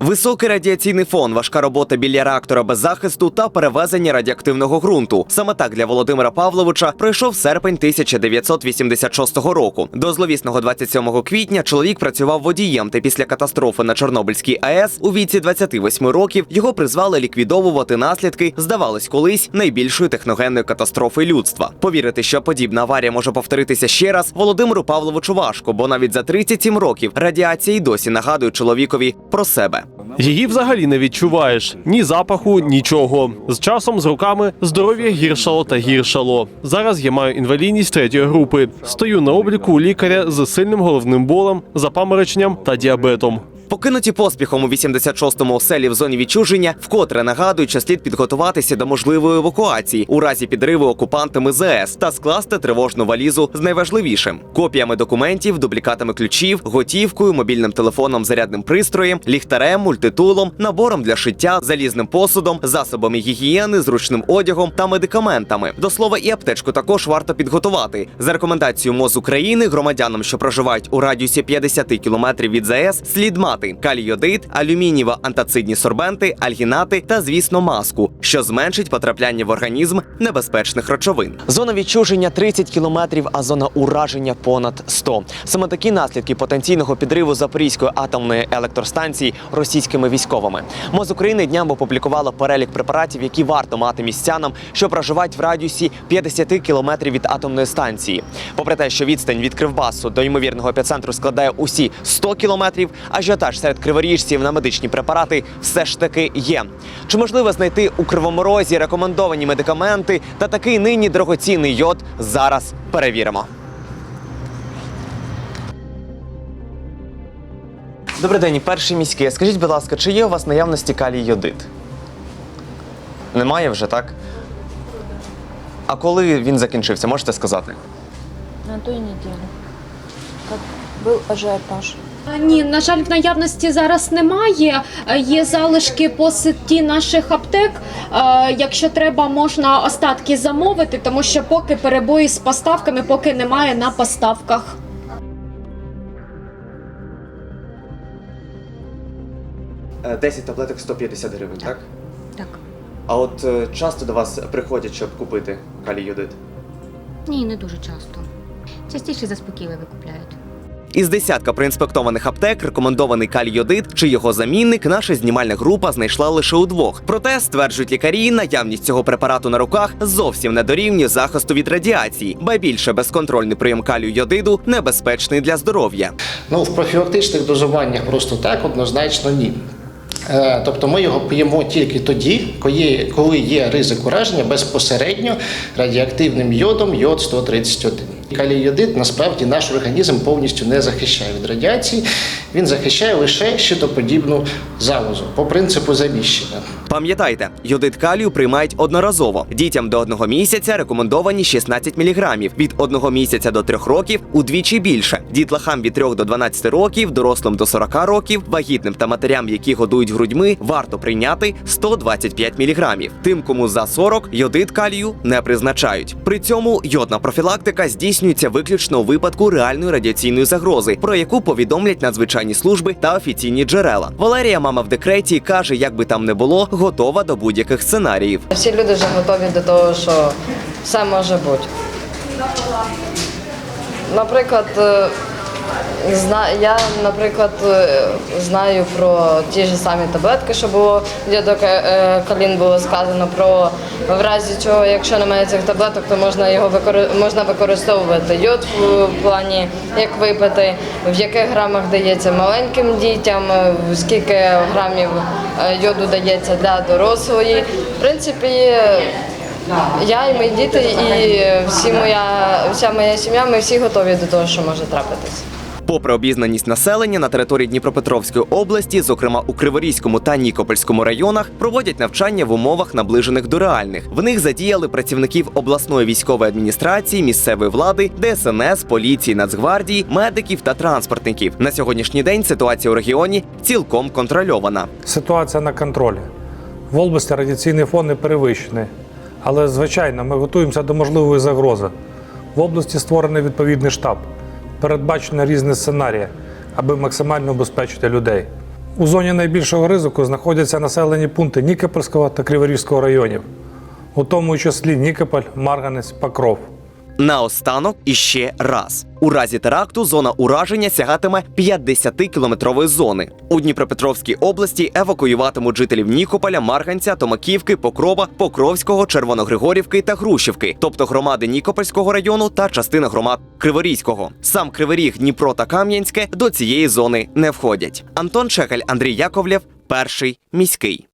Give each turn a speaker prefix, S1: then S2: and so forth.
S1: Високий радіаційний фон, важка робота біля реактора без захисту та перевезення радіоактивного ґрунту. Саме так для Володимира Павловича пройшов серпень 1986 року. До зловісного 27 квітня чоловік працював водієм, та після катастрофи на Чорнобильській АЕС у віці 28 років його призвали ліквідовувати наслідки, здавалось колись, найбільшої техногенної катастрофи людства. Повірити, що подібна аварія може повторитися ще раз, Володимиру Павловичу важко, бо навіть за 37 років радіація й досі нагадує чоловікові про себе.
S2: Її взагалі не відчуваєш ні запаху, нічого. З часом з руками здоров'я гіршало та гіршало. Зараз я маю інвалідність третьої групи. Стою на обліку у лікаря з сильним головним болем, запамороченням та діабетом.
S1: Покинуті поспіхом у 86-му оселі в зоні відчуження вкотре нагадують, що слід підготуватися до можливої евакуації у разі підриву окупантами ЗС та скласти тривожну валізу з найважливішим копіями документів, дублікатами ключів, готівкою, мобільним телефоном, зарядним пристроєм, ліхтарем, мультитулом, набором для шиття, залізним посудом, засобами гігієни, зручним одягом та медикаментами. До слова, і аптечку також варто підготувати. За рекомендацією МОЗ України громадянам, що проживають у радіусі 50 кілометрів від ЗАЕС, слід мати калійодит, алюмінієво антацидні сорбенти, альгінати та, звісно, маску, що зменшить потрапляння в організм небезпечних речовин. Зона відчуження 30 кілометрів, а зона ураження понад 100. Саме такі наслідки потенційного підриву Запорізької атомної електростанції російськими військовими. МОЗ України дням опублікувала перелік препаратів, які варто мати містянам, що проживають в радіусі 50 кілометрів від атомної станції. Попри те, що відстань від Кривбасу до ймовірного епіцентру складає усі 100 кілометрів, ажіотаж серед криворіжців на медичні препарати все ж таки є. Чи можливо знайти у кривоморозі рекомендовані медикаменти та такий нині дорогоцінний йод? Зараз перевіримо. Добрий день, перший міський. Скажіть, будь ласка, чи є у вас наявності калій йодит? Немає вже, так? А коли він закінчився, можете сказати?
S3: На той неделе. Как был ажиотаж.
S4: А, Ні, на жаль, в наявності зараз немає. Е, Є залишки по сеті наших аптек. Е, Якщо треба, можна остатки замовити, тому що поки перебої з поставками, поки немає на поставках.
S1: Е, 10 таблеток 150 гривень, так?
S3: Так.
S1: А от е, часто до вас приходять, щоб купити калій йодит?
S5: Ні, не дуже часто. Частіше заспокійливі купляють.
S1: Із десятка проінспектованих аптек рекомендований калій-йодит чи його замінник наша знімальна група знайшла лише у двох. Проте стверджують лікарі, наявність цього препарату на руках зовсім не дорівнює захисту від радіації, ба більше безконтрольний прийом калію йодиду небезпечний для здоров'я.
S6: Ну, в профілактичних дозуваннях просто так однозначно ні. Е, Тобто ми його п'ємо тільки тоді, коли є ризик ураження безпосередньо радіоактивним йодом йод 131. Калій-йодит насправді наш організм повністю не захищає від радіації, він захищає лише щитоподібну залозу по принципу заміщення.
S1: Пам'ятайте, йодит калію приймають одноразово. Дітям до одного місяця рекомендовані 16 мг, від одного місяця до трьох років удвічі більше. Дітлахам від 3 до 12 років, дорослим до 40 років, вагітним та матерям, які годують грудьми, варто прийняти 125 мг. Тим, кому за 40, йодит калію не призначають. При цьому йодна профілактика здійснюється виключно у випадку реальної радіаційної загрози, про яку повідомлять надзвичайні служби та офіційні джерела. Валерія, мама в декреті, каже, як би там не було, готова до будь-яких сценаріїв.
S7: Всі люди вже готові до того, що все може бути. Наприклад, е, я, наприклад, е, знаю про ті ж самі таблетки, що було дядо Ка- Калін було сказано про в разі чого, якщо немає цих таблеток, то можна його викори- можна використовувати йод в плані, як випити, в яких грамах дається маленьким дітям, е, скільки грамів е, йоду дається для дорослої. В принципі, я і мої діти, і всі моя, вся моя сім'я, ми всі готові до того, що може трапитися.
S1: Попри обізнаність населення на території Дніпропетровської області, зокрема у Криворізькому та Нікопольському районах, проводять навчання в умовах наближених до реальних. В них задіяли працівників обласної військової адміністрації, місцевої влади, ДСНС, поліції, Нацгвардії, медиків та транспортників. На сьогоднішній день ситуація у регіоні цілком контрольована.
S8: Ситуація на контролі. В області радіаційний фон не перевищений. Але, звичайно, ми готуємося до можливої загрози. В області створений відповідний штаб. Передбачено різні сценарії, аби максимально убезпечити людей. У зоні найбільшого ризику знаходяться населені пункти Нікопольського та Криворізького районів, у тому числі Нікополь, Марганець, Покров.
S1: Наостанок іще раз. У разі теракту зона ураження сягатиме 50-кілометрової зони. У Дніпропетровській області евакуюватимуть жителів Нікополя, Марганця, Томаківки, Покрова, Покровського, Червоногригорівки та Грушівки, тобто громади Нікопольського району та частина громад Криворізького. Сам Кривий Дніпро та Кам'янське до цієї зони не входять. Антон Шекель, Андрій Яковлєв, перший міський.